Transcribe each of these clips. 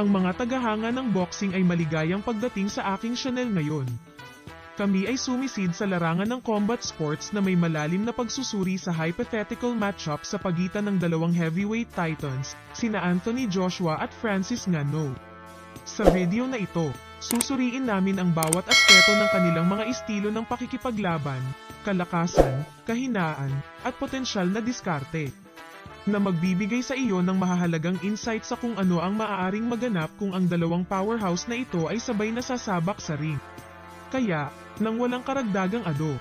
Ang mga tagahanga ng boxing ay maligayang pagdating sa aking Chanel ngayon. Kami ay sumisid sa larangan ng combat sports na may malalim na pagsusuri sa hypothetical matchup sa pagitan ng dalawang heavyweight titans, sina Anthony Joshua at Francis Ngannou. Sa video na ito, susuriin namin ang bawat aspeto ng kanilang mga estilo ng pakikipaglaban, kalakasan, kahinaan, at potensyal na diskarte. Na magbibigay sa iyo ng mahahalagang insight sa kung ano ang maaaring maganap kung ang dalawang powerhouse na ito ay sabay na sasabak sa ring. Kaya, nang walang karagdagang ado,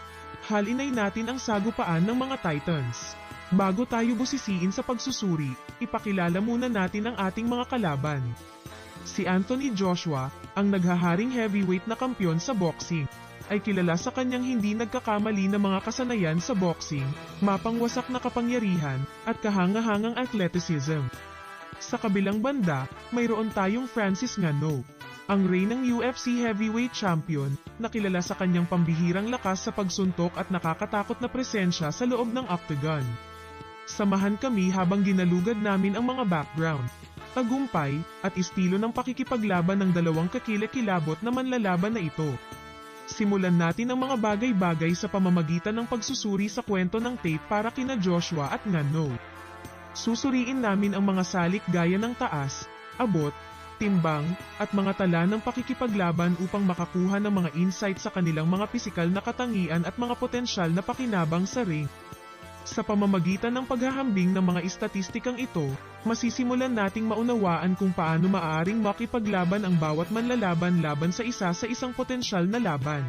halinay natin ang sagupaan ng mga Titans. Bago tayo busisiin sa pagsusuri, ipakilala muna natin ang ating mga kalaban. Si Anthony Joshua, ang naghaharing heavyweight na kampyon sa boxing, ay kilala sa kanyang hindi nagkakamali na mga kasanayan sa boxing, mapangwasak na kapangyarihan, at kahangahangang athleticism. Sa kabilang banda, mayroon tayong Francis Ngannou, ang reynang UFC heavyweight champion, na kilala sa kanyang pambihirang lakas sa pagsuntok at nakakatakot na presensya sa loob ng octagon. Samahan kami habang ginalugad namin ang mga background, tagumpay, at estilo ng pakikipaglaban ng dalawang kakilakilabot na manlalaban na ito. Simulan natin ang mga bagay-bagay sa pamamagitan ng pagsusuri sa kwento ng tape para kina Joshua at Ngannou. Susuriin namin ang mga salik gaya ng taas, abot, timbang, at mga tala ng pakikipaglaban upang makakuha ng mga insight sa kanilang mga pisikal na katangian at mga potensyal na pakinabang sa ring. Sa pamamagitan ng paghahambing ng mga istatistikang ito, masisimulan nating maunawaan kung paano maaaring makipaglaban ang bawat manlalaban laban sa isa sa isang potensyal na laban.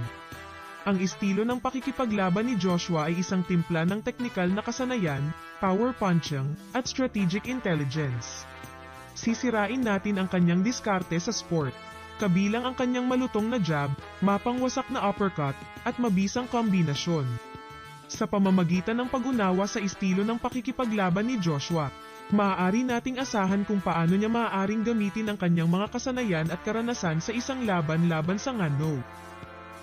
Ang estilo ng pakikipaglaban ni Joshua ay isang timpla ng teknikal na kasanayan, power punching, at strategic intelligence. Sisirain natin ang kanyang diskarte sa sport, kabilang ang kanyang malutong na jab, mapangwasak na uppercut, at mabisang kombinasyon. Sa pamamagitan ng pag-unawa sa estilo ng pakikipaglaban ni Joshua, maaari nating asahan kung paano niya maaaring gamitin ang kanyang mga kasanayan at karanasan sa isang laban laban sa Ngannou.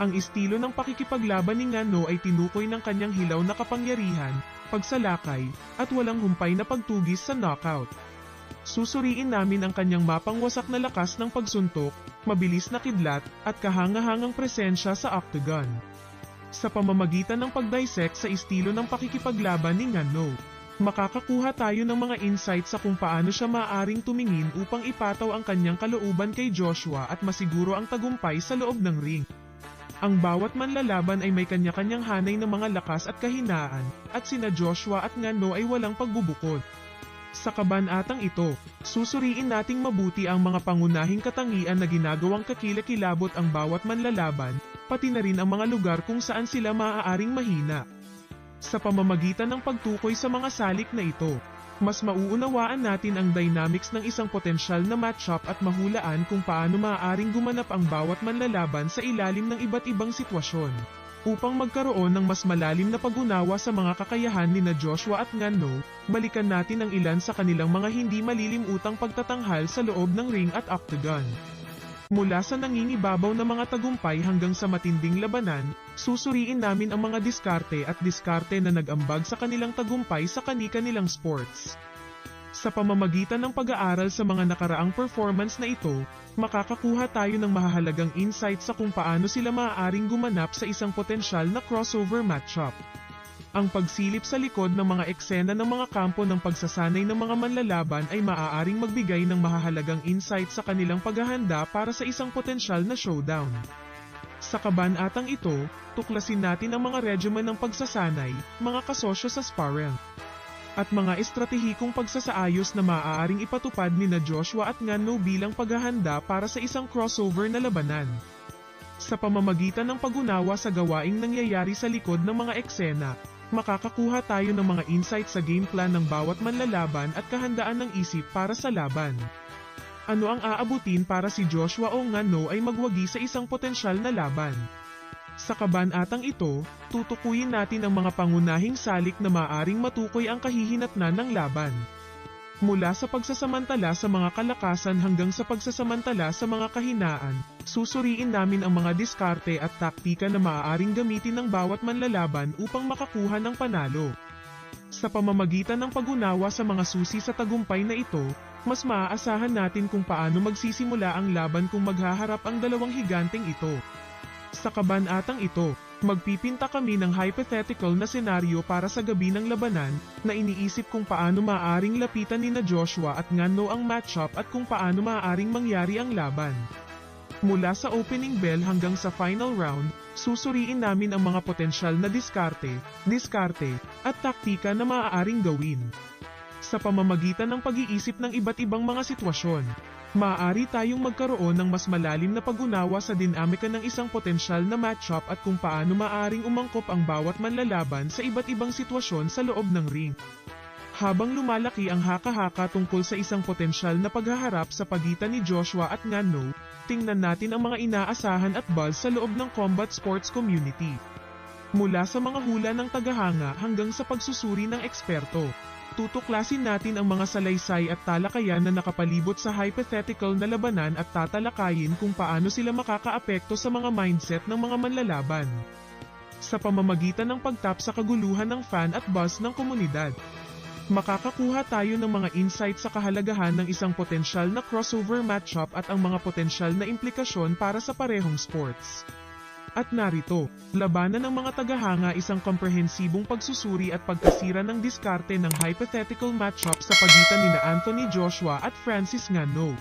Ang estilo ng pakikipaglaban ni Ngannou ay tinukoy ng kanyang hilaw na kapangyarihan, pagsalakay, at walang humpay na pagtugis sa knockout. Susuriin namin ang kanyang mapangwasak na lakas ng pagsuntok, mabilis na kidlat, at kahangahangang presensya sa octagon. Sa pamamagitan ng pagdissect sa estilo ng pakikipaglaban ni Ngannou, makakakuha tayo ng mga insights sa kung paano siya maaaring tumingin upang ipataw ang kanyang kalooban kay Joshua at masiguro ang tagumpay sa loob ng ring. Ang bawat manlalaban ay may kanya-kanyang hanay ng mga lakas at kahinaan, at sina Joshua at Ngannou ay walang pagbubukod. Sa kabanatang ito, susuriin nating mabuti ang mga pangunahing katangian na ginagawang kakilakilabot ang bawat manlalaban, pati na rin ang mga lugar kung saan sila maaaring mahina. Sa pamamagitan ng pagtukoy sa mga salik na ito, mas mauunawaan natin ang dynamics ng isang potensyal na matchup at mahulaan kung paano maaaring gumanap ang bawat manlalaban sa ilalim ng iba't ibang sitwasyon. Upang magkaroon ng mas malalim na pag-unawa sa mga kakayahan ni na Joshua at Ngannou, balikan natin ang ilan sa kanilang mga hindi malilimutang pagtatanghal sa loob ng ring at octagon. Mula sa nangingibabaw na mga tagumpay hanggang sa matinding labanan, susuriin namin ang mga diskarte at diskarte na nag-ambag sa kanilang tagumpay sa kani-kanilang sports. Sa pamamagitan ng pag-aaral sa mga nakaraang performance na ito, makakakuha tayo ng mahahalagang insight sa kung paano sila maaaring gumanap sa isang potensyal na crossover matchup. Ang pagsilip sa likod ng mga eksena ng mga kampo ng pagsasanay ng mga manlalaban ay maaaring magbigay ng mahahalagang insight sa kanilang paghahanda para sa isang potensyal na showdown. Sa kabanatang ito, tuklasin natin ang mga regimen ng pagsasanay, mga kasosyo sa sparring, at mga estratehikong pagsasaayos na maaaring ipatupad ni na Joshua at Ngannou bilang paghahanda para sa isang crossover na labanan. Sa pamamagitan ng pag-unawa sa gawaing nangyayari sa likod ng mga eksena, makakakuha tayo ng mga insight sa game plan ng bawat manlalaban at kahandaan ng isip para sa laban. Ano ang aabutin para si Joshua o Ngannou ay magwagi sa isang potensyal na laban? Sa kabanatang ito, tutukuyin natin ang mga pangunahing salik na maaring matukoy ang kahihinatnan ng laban. Mula sa pagsasamantala sa mga kalakasan hanggang sa pagsasamantala sa mga kahinaan, susuriin namin ang mga diskarte at taktika na maaaring gamitin ng bawat manlalaban upang makakuha ng panalo. Sa pamamagitan ng pag-unawa sa mga susi sa tagumpay na ito, mas maaasahan natin kung paano magsisimula ang laban kung maghaharap ang dalawang higanteng ito. Sa kabanatang ito, magpipinta kami ng hypothetical na senaryo para sa gabi ng labanan na iniisip kung paano maaaring lapitan ni na Joshua at Ngano ang matchup at kung paano maaaring mangyari ang laban. Mula sa opening bell hanggang sa final round, susuriin namin ang mga potensyal na diskarte, diskarte, at taktika na maaaring gawin. Sa pamamagitan ng pag-iisip ng iba't ibang mga sitwasyon, maaari tayong magkaroon ng mas malalim na pag-unawa sa dinamika ng isang potensyal na matchup at kung paano maaaring umangkop ang bawat manlalaban sa iba't ibang sitwasyon sa loob ng ring. Habang lumalaki ang haka-haka tungkol sa isang potensyal na paghaharap sa pagitan ni Joshua at Ngano, tingnan natin ang mga inaasahan at buzz sa loob ng combat sports community. Mula sa mga hula ng tagahanga hanggang sa pagsusuri ng eksperto, tutuklasin natin ang mga salaysay at talakayan na nakapalibot sa hypothetical na labanan at tatalakayin kung paano sila makakaapekto sa mga mindset ng mga manlalaban. Sa pamamagitan ng pagtap sa kaguluhan ng fan at buzz ng komunidad, makakakuha tayo ng mga insight sa kahalagahan ng isang potensyal na crossover matchup at ang mga potensyal na implikasyon para sa parehong sports. At narito, labanan ng mga tagahanga isang komprehensibong pagsusuri at pagkasira ng diskarte ng hypothetical matchup sa pagitan ni na Anthony Joshua at Francis Ngano.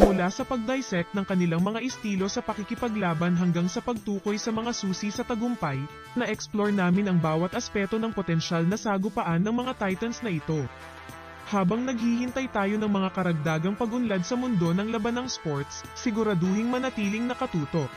Mula sa pagdissect ng kanilang mga estilo sa pakikipaglaban hanggang sa pagtukoy sa mga susi sa tagumpay, na-explore namin ang bawat aspeto ng potensyal na sagupaan ng mga titans na ito. Habang naghihintay tayo ng mga karagdagang pagunlad sa mundo ng labanang sports, siguraduhing manatiling nakatutok.